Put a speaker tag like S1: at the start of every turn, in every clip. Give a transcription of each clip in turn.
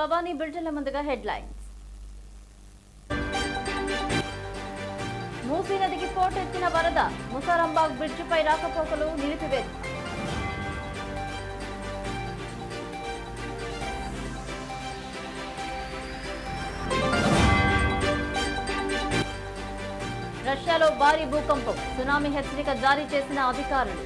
S1: భవానీ బిల్టన్ల ముందుగా హెడ్లైన్స్. మూసీ నదికి పోటెత్తిన వరద ముసారంబాగ్ బ్రిడ్జిపై రాకపోకలు నిలిపివేత. రష్యాలో భారీ భూకంపం సునామీ హెచ్చరిక జారీ చేసిన అధికారులు.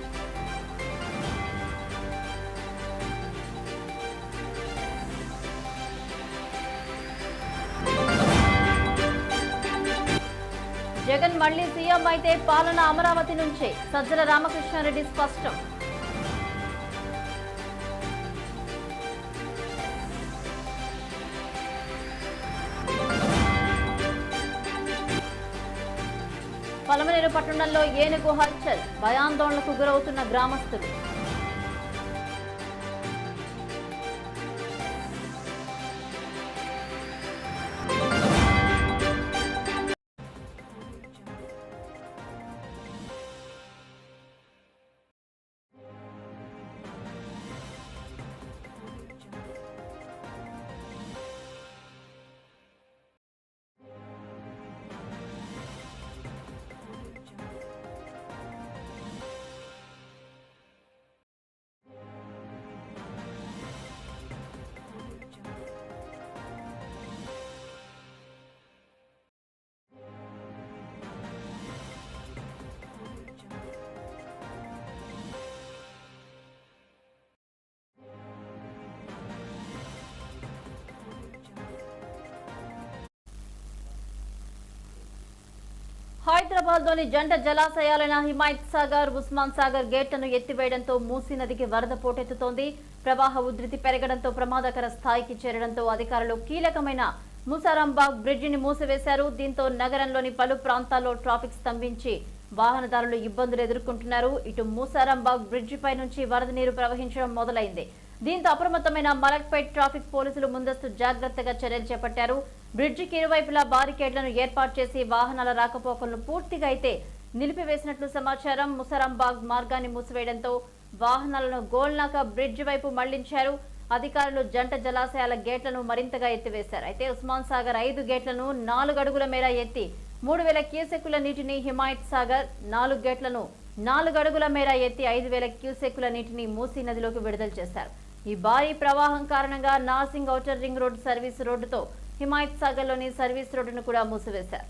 S1: మళ్ళీ సీఎం అయితే పాలన అమరావతి నుంచే. సజ్జల రామకృష్ణారెడ్డి స్పష్టం. పలమనేరు పట్టణంలో ఏనుగు హల్చల్ భయాందోళనకు గురవుతున్న గ్రామస్తులు. హైదరాబాద్లోని జంట జలాశయాలైన హిమాయత్ సాగర్ ఉస్మాన్ సాగర్ గేట్లను ఎత్తివేయడంతో మూసీ నదికి వరద పోటెత్తుతోంది. ప్రవాహ ఉధృతి పెరగడంతో ప్రమాదకర స్థాయికి చేరడంతో అధికారులు కీలకమైన ముసారాంబాగ్ బ్రిడ్జిని మూసివేశారు. దీంతో నగరంలోని పలు ప్రాంతాల్లో ట్రాఫిక్ స్తంభించి వాహనదారులు ఇబ్బందులు ఎదుర్కొంటున్నారు. ఇటు మూసారాంబాగ్ బ్రిడ్జిపై నుంచి వరద నీరు ప్రవహించడం మొదలైంది. దీంతో అప్రమత్తమైన మలక్పేట్ ట్రాఫిక్ పోలీసులు ముందస్తు జాగ్రత్తగా చర్యలు చేపట్టారు. బ్రిడ్జికి ఇరువైపులా బారికేడ్లను ఏర్పాటు చేసి వాహనాల రాకపోకలను పూర్తిగా అయితే నిలిపివేసినట్లు సమాచారం. ముసరాంబాగ్ మార్గాన్ని మూసివేయడంతో వాహనాలను గోల్నాక బ్రిడ్జ్ వైపు మళ్ళించారు. అధికారులు జంట జలాశయాల గేట్లను మరింతగా ఎత్తివేశారు. అయితే ఉస్మాన్ సాగర్ ఐదు గేట్లను నాలుగు అడుగుల మేర ఎత్తి మూడు వేల క్యూసెక్కుల నీటిని హిమాయత్ సాగర్ నాలుగు గేట్లను నాలుగు అడుగుల మేర ఎత్తి ఐదు వేల క్యూసెక్కుల నీటిని మూసీ నదిలోకి విడుదల చేశారు. ఈ భారీ ప్రవాహం కారణంగా Narsing outer ring road service రోడ్డుతో Himayat సాగర్లోని సర్వీస్ రోడ్డును కూడా మూసివేశారు.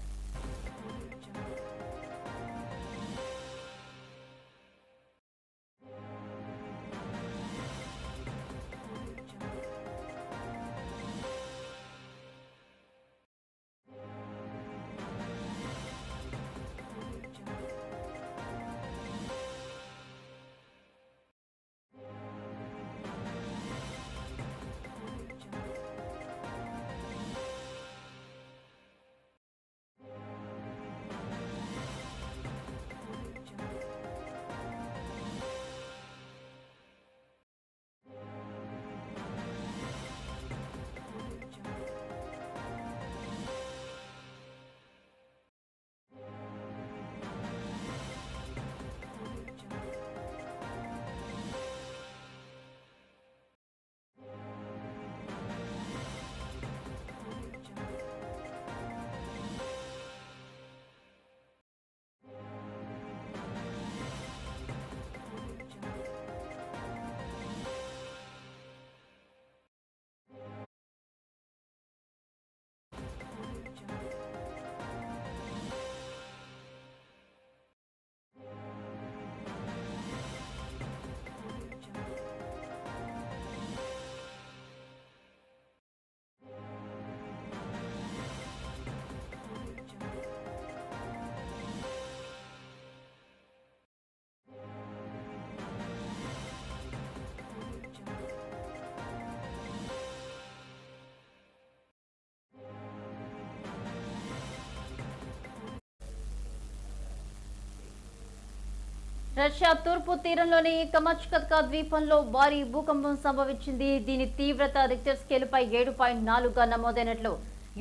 S1: రష్యా తూర్పు తీరంలోని కమచ్కత్కా ద్వీపంలో భారీ భూకంపం సంభవించింది. దీని తీవ్రత రిక్టర్ స్కేలుపై ఏడు పాయింట్ నాలుగుగా నమోదైనట్లు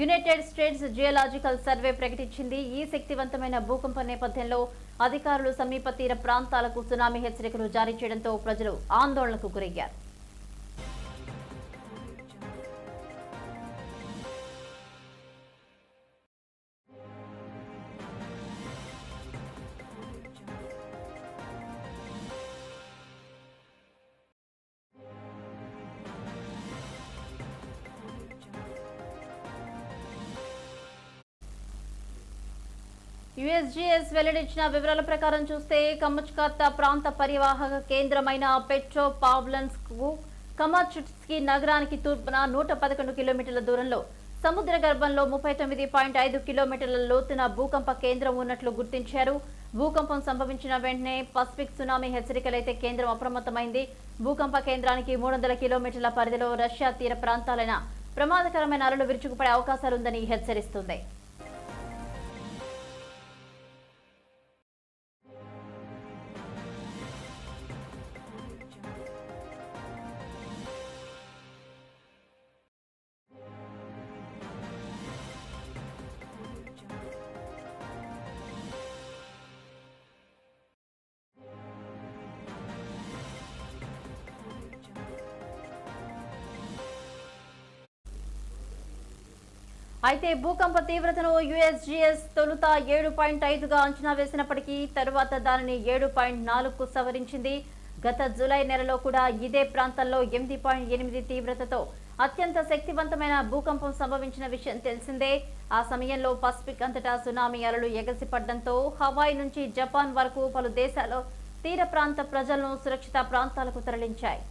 S1: యునైటెడ్ స్టేట్స్ జియోలాజికల్ సర్వే ప్రకటించింది. ఈ శక్తివంతమైన భూకంప నేపథ్యంలో అధికారులు సమీప తీర ప్రాంతాలకు సునామీ హెచ్చరికలు జారీ చేయడంతో ప్రజలు ఆందోళనకు గురయ్యారు. యుఎస్జిఎస్ వెల్లడించిన వివరాల ప్రకారం చూస్తే కమచ్కత్తా ప్రాంత పరివాహక కేంద్రమైన పెట్రో పావ్లన్స్కు నగరానికి తూర్పున నూట పదకొండు కిలోమీటర్ల దూరంలో సముద్ర గర్భంలో ముప్పై తొమ్మిది పాయింట్ ఐదు కిలోమీటర్ల లోతున భూకంప కేంద్రం ఉన్నట్లు గుర్తించారు. భూకంపం సంభవించిన వెంటనే పసిఫిక్ సునామీ హెచ్చరికలైతే కేంద్రం అప్రమత్తమైంది. భూకంప కేంద్రానికి మూడు వందల కిలోమీటర్ల పరిధిలో రష్యా తీర ప్రాంతాలైన ప్రమాదకరమైన అలలు విరుచుకుపడే అవకాశాలుందని హెచ్చరిస్తుంది. అయితే భూకంప తీవ్రతను యుఎస్జిఎస్ తొలుత ఏడు పాయింట్ ఐదుగా అంచనా వేసినప్పటికీ తరువాత దానిని ఏడు పాయింట్ నాలుగుకు సవరించింది. గత జూలై నెలలో కూడా ఇదే ప్రాంతంలో ఎనిమిది పాయింట్ ఎనిమిది తీవ్రతతో అత్యంత శక్తివంతమైన భూకంపం సంభవించిన విషయం తెలిసిందే. ఆ సమయంలో పసిఫిక్ అంతటా సునామీ అలలు ఎగసిపడడంతో హవాయి నుంచి జపాన్ వరకు పలు దేశాలు తీర ప్రాంత ప్రజలను సురక్షిత ప్రాంతాలకు తరలించాయి.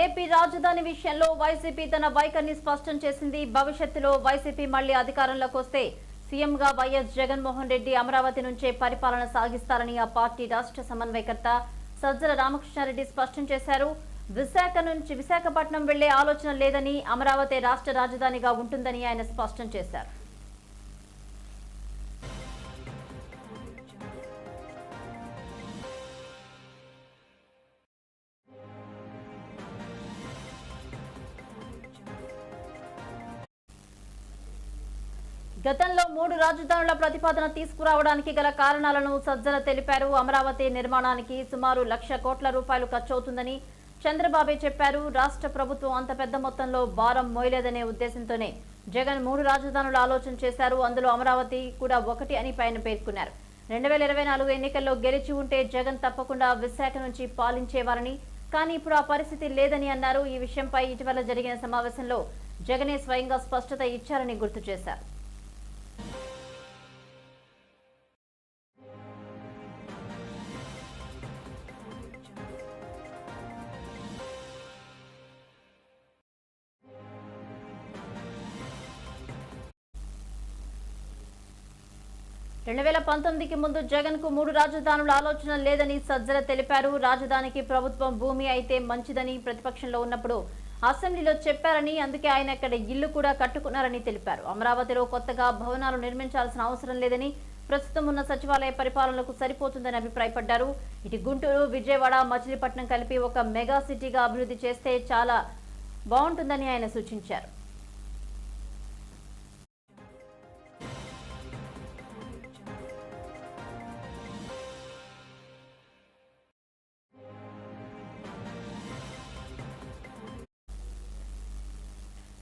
S1: ఏపీ రాజధాని విషయంలో వైసీపీ తన వైఖరిని స్పష్టం చేసింది. భవిష్యత్తులో వైసీపీ మళ్ళీ అధికారంలోకి వస్తే సీఎంగా వైఎస్ జగన్మోహన్ రెడ్డి అమరావతి నుంచే పరిపాలన సాగిస్తారని ఆ పార్టీ రాష్ట్ర సమన్వయకర్త సజ్జల రామకృష్ణారెడ్డి స్పష్టం చేశారు. విశాఖ నుంచి విశాఖపట్నం వెళ్ళే ఆలోచన లేదని అమరావతి రాష్ట్ర రాజధానిగా ఉంటుందని ఆయన స్పష్టం చేశారు. గతంలో మూడు రాజధానుల ప్రతిపాదన తీసుకురావడానికి గల కారణాలను సజ్జల తెలిపారు. అమరావతి నిర్మాణానికి సుమారు లక్ష కోట్ల రూపాయలు ఖర్చవుతుందని చంద్రబాబే చెప్పారు. రాష్ట్ర ప్రభుత్వం అంత పెద్ద మొత్తంలో భారం మోయలేదనే ఉద్దేశంతోనే జగన్ మూడు రాజధానుల ఆలోచన చేశారు. అందులో అమరావతి కూడా ఒకటి అని పైన పేర్కొన్నారు. రెండు వేల ఇరవై నాలుగు ఎన్నికల్లో గెలిచి ఉంటే జగన్ తప్పకుండా విశాఖ నుంచి పాలించేవారని కానీ ఇప్పుడు ఆ పరిస్థితి లేదని అన్నారు. ఈ విషయంపై ఇటీవల జరిగిన సమావేశంలో జగనే స్వయంగా స్పష్టత ఇచ్చారని గుర్తు చేశారు. రెండు వేల పంతొమ్మిదికి ముందు జగన్కు మూడు రాజధానుల ఆలోచన లేదని సజ్జల తెలిపారు. రాజధానికి ప్రభుత్వం భూమి అయితే మంచిదని ప్రతిపక్షంలో ఉన్నప్పుడు అసెంబ్లీలో చెప్పారని అందుకే ఆయన ఇక్కడ ఇల్లు కూడా కట్టుకున్నారని తెలిపారు. అమరావతిలో కొత్తగా భవనాలు నిర్మించాల్సిన అవసరం లేదని ప్రస్తుతం ఉన్న సచివాలయ పరిపాలనకు సరిపోతుందని అభిప్రాయపడ్డారు. ఇటు గుంటూరు విజయవాడ మచిలీపట్నం కలిపి ఒక మెగా సిటీగా అభివృద్ధి చేస్తే చాలా బాగుంటుందని ఆయన సూచించారు.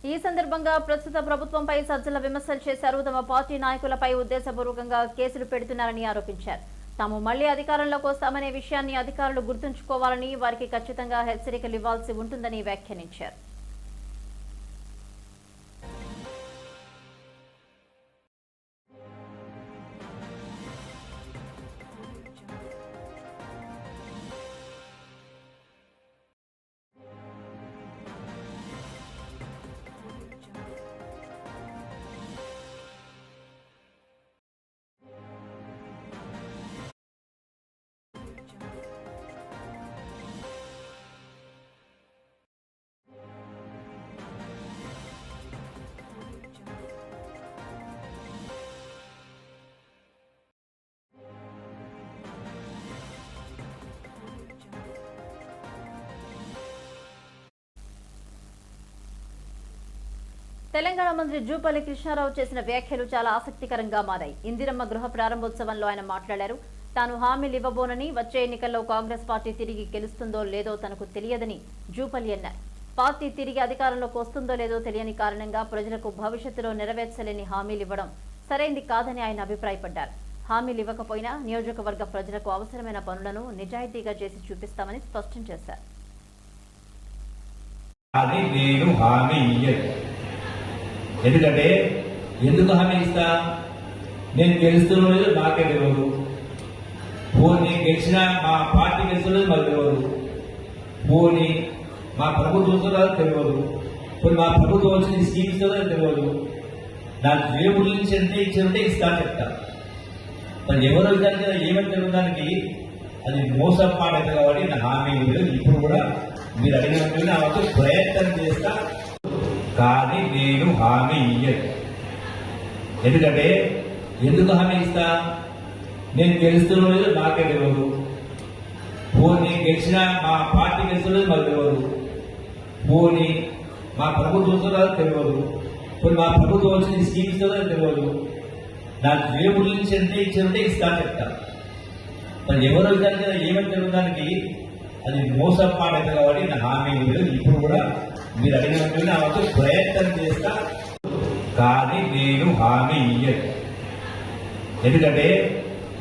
S1: ఈ సందర్భంగా ప్రస్తుత ప్రభుత్వంపై సజ్జల విమర్శలు చేశారు. తమ పార్టీ నాయకులపై ఉద్దేశపూర్వకంగా కేసులు పెడుతున్నారని ఆరోపించారు. తాము మళ్ళీ అధికారంలోకి వస్తామనే విషయాన్ని అధికారులు గుర్తుంచుకోవాలని వారికి ఖచ్చితంగా హెచ్చరికలు ఇవ్వాల్సి ఉంటుందని వ్యాఖ్యానించారు. తెలంగాణ మంత్రి జూపల్లి కృష్ణారావు చేసిన వ్యాఖ్యలు చాలా ఆసక్తికరంగా మారాయి. ఇందిరమ్మ గృహ ప్రారంభోత్సవంలో ఆయన మాట్లాడారు. తాను హామీలు ఇవ్వబోనని వచ్చే ఎన్నికల్లో కాంగ్రెస్ పార్టీ తిరిగి గెలుస్తుందో లేదో తనకు తెలియదని జూపల్లి అన్నారు. పార్టీ తిరిగి అధికారంలోకి వస్తుందో లేదో తెలియని కారణంగా ప్రజలకు భవిష్యత్తులో నెరవేర్చలేని హామీలు ఇవ్వడం సరైంది కాదని ఆయన అభిప్రాయపడ్డారు. హామీలు ఇవ్వకపోయినా నియోజకవర్గ ప్రజలకు అవసరమైన పనులను నిజాయితీగా చేసి చూపిస్తామని స్పష్టం చేశారు
S2: అది నేను హామీ ఇయ్యను ఎందుకంటే ఎందుకు హామీ ఇస్తా? నేను గెలుస్తున్న లేదు నాకే తెలియదు పోనీ గెలిచిన మా పార్టీ గెలుస్తున్నది మాకు తెలియదు పోనీ మా ప్రభుత్వం వస్తుందో తెలియదు పోనీ మా ప్రభుత్వం వచ్చిన స్కీమ్ ఇస్తుందో తెలియదు నాకు దేవుడి నుంచి ఎంత ఇచ్చారంటే ఇస్తా చెప్తా. మరి ఎవరో దానికి ఏమని తెలియడానికి అది మోసం మాట కాబట్టి నా హామీ లేదు ఇప్పుడు కూడా మీరు అడిగినట్టు నా వంతు ప్రయత్నం చేస్తా. కానీ నేను హామీ ఇయ్యను. ఎందుకంటే ఎందుకు హామీ ఇస్తా? నేను గెలుస్తున్న లేదు నాకే తెలియదు పోనీ గెలిచిన మా పార్టీ గెలుస్తున్నది మాకు తెలియదు పోనీ మా ప్రభుత్వం వస్తుందో తెలియదు పోనీ మా ప్రభుత్వం వచ్చిన స్కీమ్ ఇస్తుందో తెలియదు నాకు దేవుడి నుంచి ఎంత ఇచ్చారంటే ఇస్తా చెప్తా. మరి ఎవరో కదా? ఏమని తెలియడానికి అది మోసం మాట కాబట్టి నా హామీ లేదు ఇప్పుడు కూడా మీరు అడిగినట్టు నా ప్రయత్నం చేస్తా. కానీ నేను హామీ ఇయ్యను. ఎందుకంటే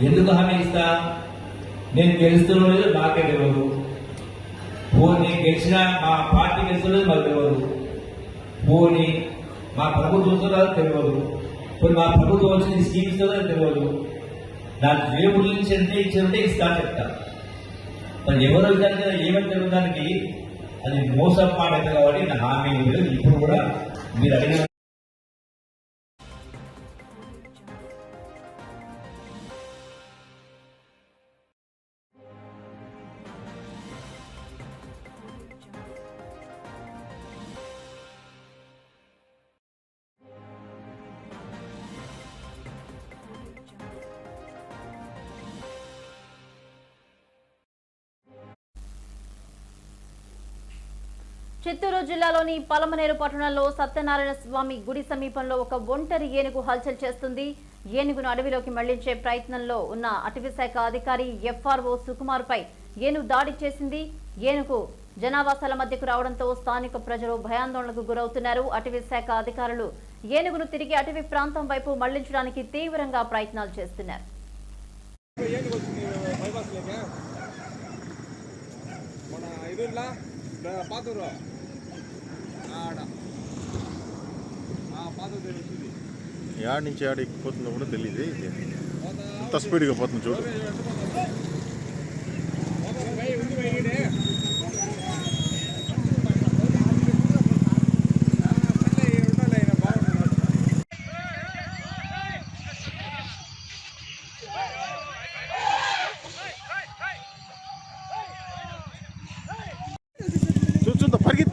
S2: ఎందుకు హామీ ఇస్తా? నేను గెలుస్తున్న లేదు నాకే తెలియదు పోనీ గెలిచిన మా పార్టీ గెలుస్తున్నది మాకు తెలియదు పోనీ మా ప్రభుత్వం వస్తుందో తెలియదు పోనీ మా ప్రభుత్వం వచ్చిన స్కీమ్ ఇస్తుందో తెలియదు నాకు దేవుడి నుంచి ఎంత ఇచ్చారంటే ఇస్తా చెప్తా. మరి ఎవరో దానికి ఏమని తెలియడానికి అది మోసం మాట కాబట్టి నా హామీ లేదు ఇప్పుడు కూడా మీరు అడిగిన
S1: చిత్తూరు జిల్లాలోని పలమనేరు పట్టణంలో సత్యనారాయణ స్వామి గుడి సమీపంలో ఒక ఒంటరి ఏనుగు హల్చల్ చేస్తుంది. ఏనుగును అడవిలోకి మళ్ళించే ప్రయత్నంలో ఉన్న అటవీ శాఖ అధికారి ఎఫ్ఆర్ఓ సుకుమార్ పై ఏనుగు దాడి చేసింది. ఏనుగు జనావాసాల మధ్యకు రావడంతో స్థానిక ప్రజలు భయాందోళనకు గురవుతున్నారు. అటవీ శాఖ అధికారులు ఏనుగును తిరిగి అటవీ ప్రాంతం వైపు మళ్ళించడానికి తీవ్రంగా ప్రయత్నాలు చేస్తున్నారు.
S3: మన
S4: యాడ్ నుంచి యాడ్ ఎక్కిపోతుందో కూడా తెలియదు ఇది. ఎంత స్పీడ్గా పోతుంది చూడు.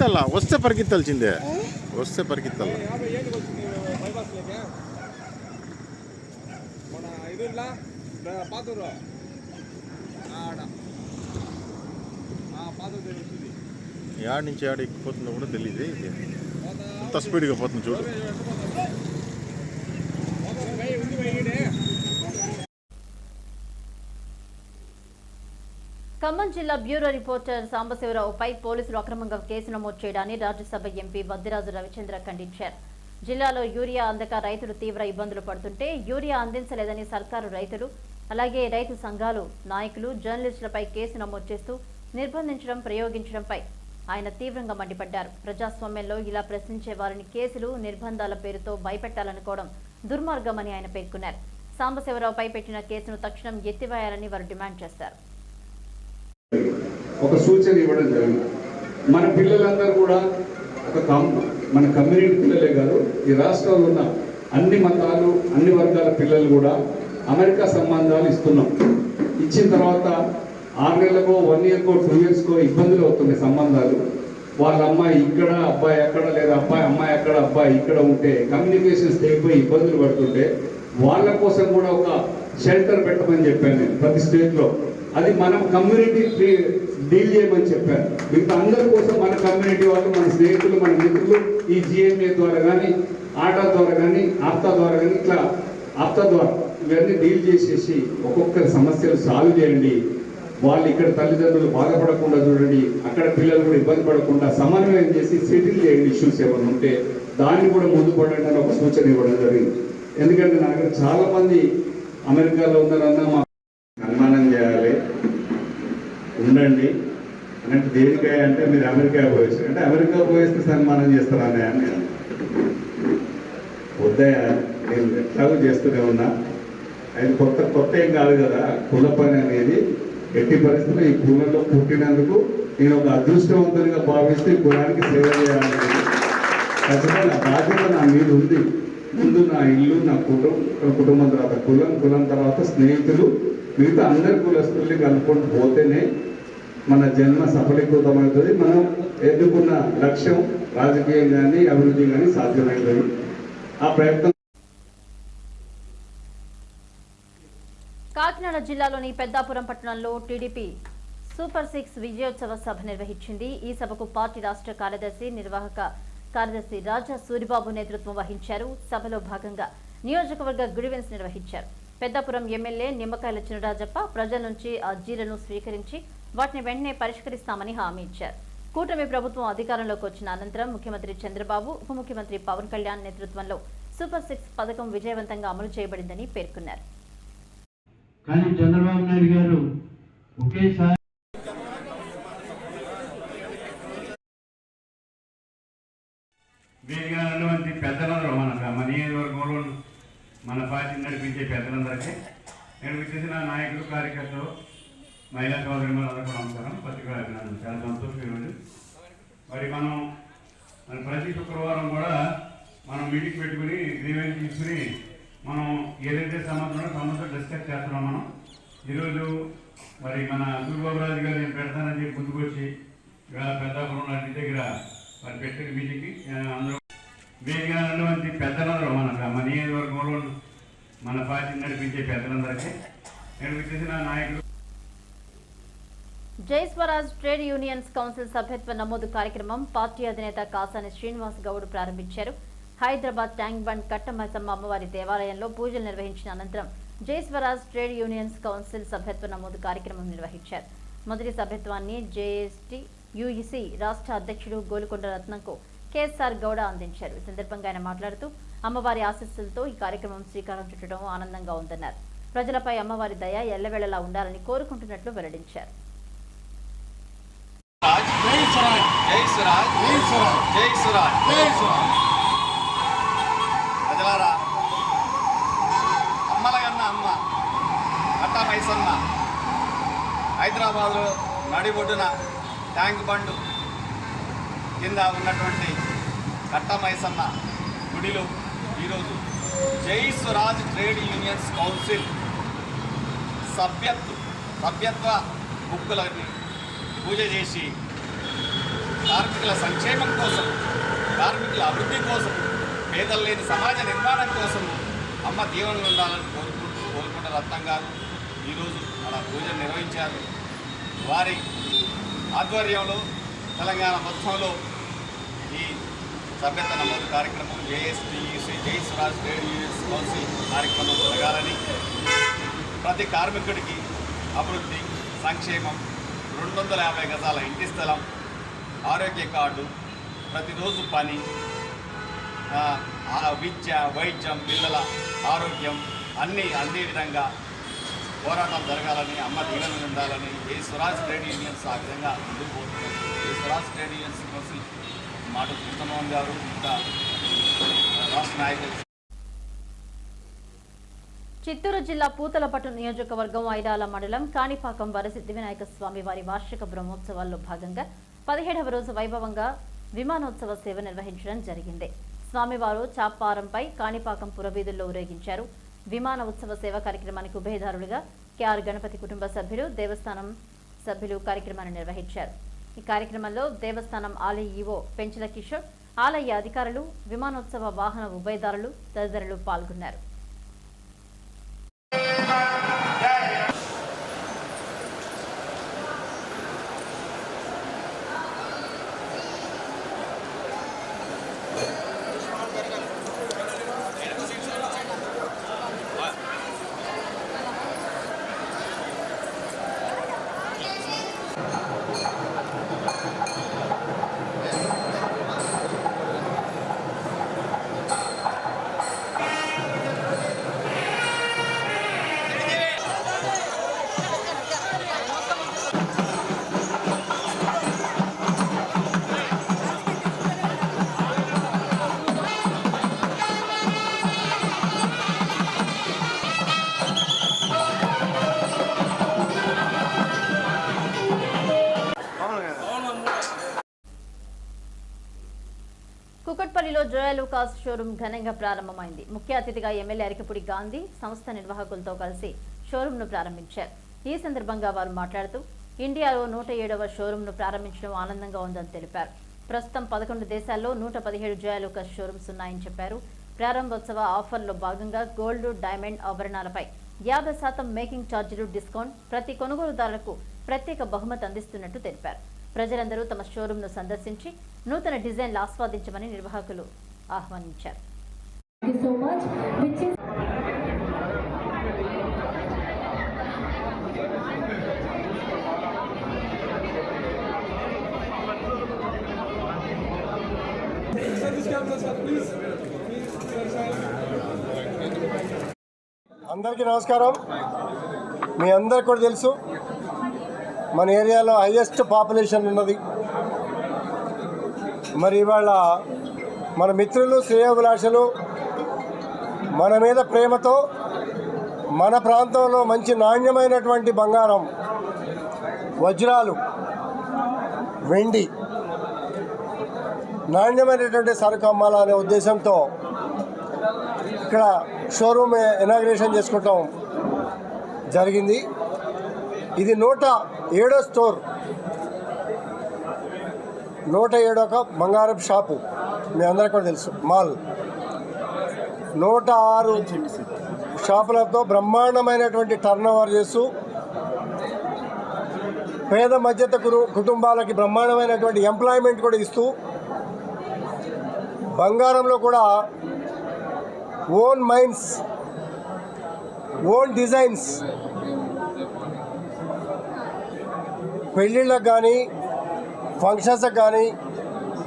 S4: పరిగెత్తాలా వస్తే పరిగెత్తాల్సిందే వస్తే పరిగెత్తాలా యాడ్ నుంచి యాడ్ ఎక్కిపోతుందో కూడా తెలియదు ఇది. ఎంత స్పీడ్గా పోతుంది చూడు
S3: ఉంది బయట
S1: ఖమ్మం జిల్లా బ్యూరో రిపోర్టర్ సాంబశివరావుపై పోలీసులు అక్రమంగా కేసు నమోదు చేయడాన్ని రాజ్యసభ ఎంపీ వద్దిరాజు రవిచంద్ర ఖండించారు. జిల్లాలో యూరియా అందక రైతులు తీవ్ర ఇబ్బందులు పడుతుంటే యూరియా అందించలేదని సర్కారు రైతులు అలాగే రైతు సంఘాలు నాయకులు జర్నలిస్టులపై కేసు నమోదు చేస్తూ నిర్బంధించడం ప్రయోగించడంపై ఆయన తీవ్రంగా మండిపడ్డారు. ప్రజాస్వామ్యంలో ఇలా ప్రశ్నించే వారిని కేసులు నిర్బంధాల పేరుతో భయపెట్టాలనుకోవడం దుర్మార్గమని ఆయన పేర్కొన్నారు. సాంబశివరావుపై పెట్టిన కేసును తక్షణం ఎత్తివేయాలని వారు డిమాండ్ చేశారు
S5: ఒక సూచన ఇవ్వడం జరిగింది. మన పిల్లలందరూ కూడా ఒక కమ్ మన కమ్యూనిటీ పిల్లలే కాదు ఈ రాష్ట్రంలో ఉన్న అన్ని మతాలు అన్ని వర్గాల పిల్లలు కూడా అమెరికా సంబంధాలు ఇస్తున్నాం. ఇచ్చిన తర్వాత ఆరు నెలలకో వన్ ఇయర్కో టూ ఇయర్స్కో ఇబ్బందులు అవుతున్నాయి సంబంధాలు. వాళ్ళ అమ్మాయి ఇక్కడ అబ్బాయి అక్కడ లేదా అబ్బాయి అమ్మాయి అక్కడ అబ్బాయి ఇక్కడ ఉంటే కమ్యూనికేషన్స్ తెగిపోయి ఇబ్బందులు పడుతుంటే వాళ్ళ కోసం కూడా ఒక షెల్టర్ పెట్టమని చెప్పాను నేను ప్రతి స్టేట్లో అది మనం కమ్యూనిటీ డీల్ చేయమని చెప్పారు. మిగతా అందరి కోసం మన కమ్యూనిటీ వాళ్ళు మన స్నేహితులు మన మిత్రులు ఈ జిఎంఏ ద్వారా కానీ ఆటా ద్వారా కానీ ఆప్తా ద్వారా కానీ ఇట్లా ఆప్తా ద్వారా ఇవన్నీ డీల్ చేసేసి ఒక్కొక్కరి సమస్యలు సాల్వ్ చేయండి. వాళ్ళు ఇక్కడ తల్లిదండ్రులు బాధపడకుండా చూడండి అక్కడ పిల్లలు కూడా ఇబ్బంది పడకుండా సమన్వయం చేసి సెటిల్ చేయండి ఇష్యూస్ ఏమైనా ఉంటే దాన్ని కూడా ముందు పడండి అని ఒక సూచన ఇవ్వడం జరిగింది. ఎందుకంటే నా దగ్గర చాలామంది అమెరికాలో అమెరికాలో ఉన్నారన్నా మా సన్మానం చేయాలి ఉండండి. అంటే దేనికాయ అంటే మీరు అమెరికా పోయేసి అంటే అమెరికా పోయేస్తే సన్మానం చేస్తారా అని వద్దయ్యా నేను ఎట్లాగో చేస్తూనే ఉన్నా. అది కొత్త కొత్త ఏం కాదు కదా కుల పని అనేది. ఎట్టి పరిస్థితుల్లో ఈ కులంలో పుట్టినందుకు నేను ఒక అదృష్టవంతునిగా భావిస్తూ ఈ కులానికి సేవ చేయాలని ఖచ్చితంగా బాధ్యత నా మీద ఉంది. ముందు నా ఇల్లు నా కుటుంబం కుటుంబం తర్వాత కులం కులం తర్వాత స్నేహితులు మిగతా అందరి కులస్తుల్ని కనుక్కుంటూ పోతేనే మన జన్మ సఫలీకృతమవుతుంది మనం ఎదుర్కొన్న లక్ష్యం రాజకీయం కానీ అభివృద్ధి కానీ సాధ్యమవుతుంది ఆ ప్రయత్నం
S1: కాకినాడ జిల్లాలోని పెద్దాపురం పట్టణంలో టీడీపీ సూపర్ సిక్స్ విజయోత్సవ సభ నిర్వహించింది. ఈ సభకు పార్టీ రాష్ట్ర కార్యదర్శి నిర్వాహక కార్యదర్శి రాజా సూరిబాబు నేతృత్వం వహించారు. సభలో భాగంగా నియోజకవర్గ గ్రివెన్స్ నిర్వహించారు. పెద్దాపురం ఎమ్మెల్యే నిమ్మకాయల చినరాజప్ప ప్రజల నుంచి అర్జీలను స్వీకరించి వాటిని వెంటనే పరిష్కరిస్తామని హామీ ఇచ్చారు. కూటమి ప్రభుత్వం అధికారంలోకి వచ్చిన అనంతరం ముఖ్యమంత్రి చంద్రబాబు ఉప ముఖ్యమంత్రి పవన్ కళ్యాణ్ నేతృత్వంలో సూపర్ సిక్స్ పథకం విజయవంతంగా అమలు చేయబడిందని పేర్కొన్నారు.
S6: కానీ చంద్రబాబు నాయుడు గారు ఒకేసారి
S7: వేదిక ఉన్నటువంటి పెద్దలందరూ మన మన నియోజకవర్గంలో మన పార్టీని నడిపించే పెద్దలందరికీ నేను విచ్చేసిన నాయకులు కార్యకర్తలు మహిళా సోదరి అందరూ కూడా నమస్కారం పత్రికా అభినందనలు. చాలా సంతోషం ఈరోజు. మరి మనం మన ప్రతి శుక్రవారం కూడా మనం మీటింగ్ పెట్టుకుని గ్రీవెన్స్ తీసుకుని మనం ఏదైతే సమస్య సమస్యలు సమస్య డిస్కస్ చేస్తున్నాం మనం. ఈరోజు మరి మన సూర్యబాబురాజు గారు నేను పెడతానని చెప్పి ముందుకొచ్చి ఇక్కడ పెద్దాపురం లాంటి దగ్గర మరి పెట్టిన మీటింగ్కి అందరూ వేదిక పెద్దలందరూ మన మన నియోజకవర్గంలో మన పార్టీని నడిపించే పెద్దలందరికీ. నేను నా నాయకులు
S1: జై స్వరాజ్ ట్రేడ్ యూనియన్స్ కౌన్సిల్ సభ్యత్వ నమోదు కార్యక్రమం పార్టీ అధినేత కాసాని శ్రీనివాస్ గౌడ్ ప్రారంభించారు. హైదరాబాద్ ట్యాంక్ బండ్ కట్టమైసమ్మ అమ్మవారి దేవాలయంలో పూజలు నిర్వహించిన అనంతరం జై స్వరాజ్ ట్రేడ్ యూనియన్స్ కౌన్సిల్ సభ్యత్వ నమోదు కార్యక్రమం నిర్వహించారు. మొదటి సభ్యత్వాన్ని జేఎస్టీ యూఈసీ రాష్ట్ర అధ్యక్షుడు గోలుకొండ రత్నంకు కేఎస్ఆర్ గౌడ అందించారు. ఈ సందర్భంగా ఆయన మాట్లాడుతూ అమ్మవారి ఆశీస్సులతో ఈ కార్యక్రమం శ్రీకారం చుట్టడం ఆనందంగా ఉందన్నారు. ప్రజలపై అమ్మవారి దయ ఎల్లవేళలా ఉండాలని కోరుకుంటున్నట్లు వెల్లడించారు.
S3: జై స్వరాజ్ జై స్వరాజ్ జై స్వరాజ్ జై స్వరాజ్ ప్రజలారా అమ్మల కన్నా అమ్మ అట్టా మైసమ్మ. హైదరాబాద్లో నడిబొడ్డున ట్యాంక్ బండు కింద ఉన్నటువంటి కట్ట మైసమ్మ గుడిలో ఈరోజు జై స్వరాజ్ ట్రేడ్ యూనియన్స్ కౌన్సిల్ సభ్యత్వ సభ్యత్వ బుక్కులని పూజ చేసి కార్మికుల సంక్షేమం కోసం కార్మికుల అభివృద్ధి కోసం పేదలు లేని సమాజ నిర్మాణం కోసం అమ్మ దీవెనలు ఉండాలని కోరుకుంటూ కోరుకుంట రత్నం గారు ఈరోజు అలా పూజ నిర్వహించారు. వారి ఆధ్వర్యంలో తెలంగాణ మొత్తంలో ఈ సభ్యత నమోదు కార్యక్రమం జేఎస్టీఈసీ జై స్వరాజ్ ట్రేడ్ యూనియన్స్ కౌన్సిల్ కార్యక్రమం జరగాలని ప్రతి కార్మికుడికి అభివృద్ధి సంక్షేమం రెండు వందల యాభై గజాల ఇంటి స్థలం ఆరోగ్య కార్డు ప్రతిరోజు పని విద్య వైద్యం పిల్లల ఆరోగ్యం అన్నీ అందే విధంగా పోరాటం జరగాలని అమ్మ దీవెన ఉండాలని ఏ స్వరాజ్ ట్రేడ్ యూనియన్స్ ఆ విధంగా ముందుకు పోతున్నారు. ఏ స్వరాజ్ ట్రేడ్ యూనియన్స్ కోసం మాట కృష్ణమోహన్ గారు ఇంకా రాష్ట్ర నాయకులు
S1: చిత్తూరు జిల్లా పూతలపట్టు నియోజకవర్గం ఐదాల మండలం కాణిపాకం వరసిద్ధి వినాయక స్వామి వారి వార్షిక బ్రహ్మోత్సవాల్లో భాగంగా పదిహేడవ రోజు వైభవంగా విమానోత్సవ సేవ నిర్వహించడం జరిగింది. స్వామివారు చాప్పారంపై కాణిపాకం పురవీధుల్లో ఊరేగించారు. విమాన ఉత్సవ సేవ కార్యక్రమానికి ఉభయదారులుగా కెఆర్ గణపతి కుటుంబ సభ్యులు దేవస్థానం సభ్యులు కార్యక్రమాన్ని నిర్వహించారు. ఈ కార్యక్రమంలో దేవస్థానం ఆలయ ఈవో పెంచల కిషోర్ ఆలయ అధికారులు విమానోత్సవ వాహన ఉభయదారులు తదితరులు పాల్గొన్నారు. ఉండవల్లిలో షోరూం ఘనంగా ప్రారంభమైంది. ముఖ్య అతిథిగా ఎమ్మెల్యే అరికపుడి గాంధీ సంస్థ నిర్వాహకులతో కలిసి షోరూంను ప్రారంభించారు. ఈ సందర్భంగా వారు మాట్లాడుతూ ఇండియాలో నూట ఏడవ షోరూంను ప్రారంభించడం ఆనందంగా ఉందని తెలిపారు. ప్రస్తుతం పదకొండు దేశాల్లో నూట పదిహేడు జోయాలుకాస్ షోరూమ్స్ ఉన్నాయని చెప్పారు. ప్రారంభోత్సవ ఆఫర్లో భాగంగా గోల్డ్ డైమండ్ ఆభరణాలపై యాభై శాతం మేకింగ్ ఛార్జీలు డిస్కౌంట్ ప్రతి కొనుగోలుదారులకు ప్రత్యేక బహుమతి అందిస్తున్నట్టు తెలిపారు. ప్రజలందరూ తమ షోరూంను సందర్శించి నూతన డిజైన్లు ఆస్వాదించమని నిర్వాహకులు ఆహ్వానించారు.
S8: అందరికీ నమస్కారం. మీ అందరికి కూడా తెలుసు మన ఏరియాలో హైయెస్ట్ పాపులేషన్ ఉన్నది. మరి ఇవాళ మన మిత్రులు శ్రేయోభిలాషులు మన మీద ప్రేమతో మన ప్రాంతంలో మంచి నాణ్యమైనటువంటి బంగారం వజ్రాలు వెండి నాణ్యమైనటువంటి సరుకు అమ్మాలనే ఉద్దేశంతో ఇక్కడ షోరూమ్ ఇనాగ్రేషన్ చేసుకోవటం జరిగింది. ఇది నూట ఏడో స్టోర్. నూట ఏడొక బంగారం షాపు. మీ అందరికీ కూడా తెలుసు. మాల్. నూట ఆరు షాపులతో బ్రహ్మాండమైనటువంటి టర్న్ ఓవర్ చేస్తూ పేద మధ్యత కురు- కుటుంబాలకి బ్రహ్మాండమైనటువంటి ఎంప్లాయ్మెంట్ కూడా ఇస్తూ బంగారంలో కూడా ఓన్ మైన్స్ ఓన్ డిజైన్స్ పెళ్ళిళ్ళకు కానీ ఫంక్షన్స్కి కానీ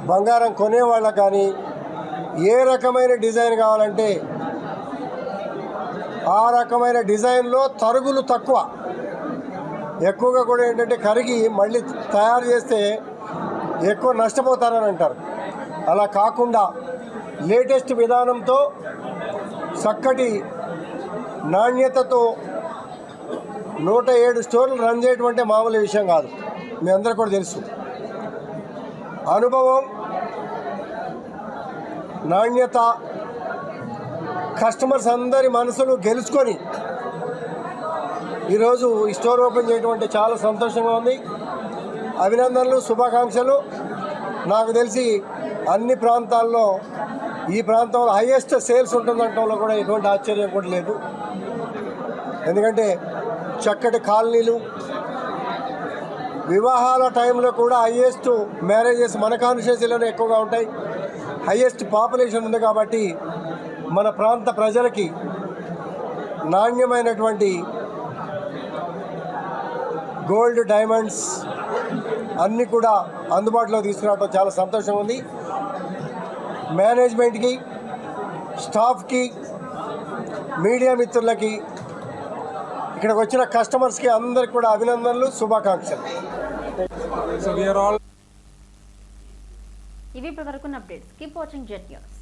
S8: బంగారం కొనేవాళ్ళకి కానీ ఏ రకమైన డిజైన్ కావాలంటే ఆ రకమైన డిజైన్లో తరుగులు తక్కువ. ఎక్కువగా కూడా ఏంటంటే కరిగి మళ్ళీ తయారు చేస్తే ఎక్కువ నష్టపోతారని అంటారు. అలా కాకుండా లేటెస్ట్ విధానంతో చక్కటి నాణ్యతతో నూట ఏడు స్టోర్లు రన్ చేయడం అంటే మామూలు విషయం కాదు. మీ అందరూ కూడా తెలుసు. అనుభవం నాణ్యత కస్టమర్స్ అందరి మనసులు గెలుచుకొని ఈరోజు ఈ స్టోర్ ఓపెన్ చేయటం అంటే చాలా సంతోషంగా ఉంది. అభినందనలు శుభాకాంక్షలు. నాకు తెలిసి అన్ని ప్రాంతాల్లో ఈ ప్రాంతంలో హైయెస్ట్ సేల్స్ ఉంటుందంటంలో కూడా ఎటువంటి ఆశ్చర్యం కూడా లేదు. ఎందుకంటే చక్కటి కాలనీలు వివాహాల టైంలో కూడా హైయెస్ట్ మ్యారేజెస్ మన కాన్స్టిట్యూన్సీలోనే ఎక్కువగా ఉంటాయి. హైయెస్ట్ పాపులేషన్ ఉంది కాబట్టి మన ప్రాంత ప్రజలకి నాణ్యమైనటువంటి గోల్డ్ డైమండ్స్ అన్నీ కూడా అందుబాటులో తీసుకురావడం చాలా సంతోషం ఉంది. మేనేజ్మెంట్కి స్టాఫ్కి మీడియా మిత్రులకి ఇక్కడికి వచ్చిన కస్టమర్స్కి అందరికి కూడా అభినందనలు శుభాకాంక్షలు.
S1: ఇవి ఇప్పటి వరకు updates. Keep watching jet news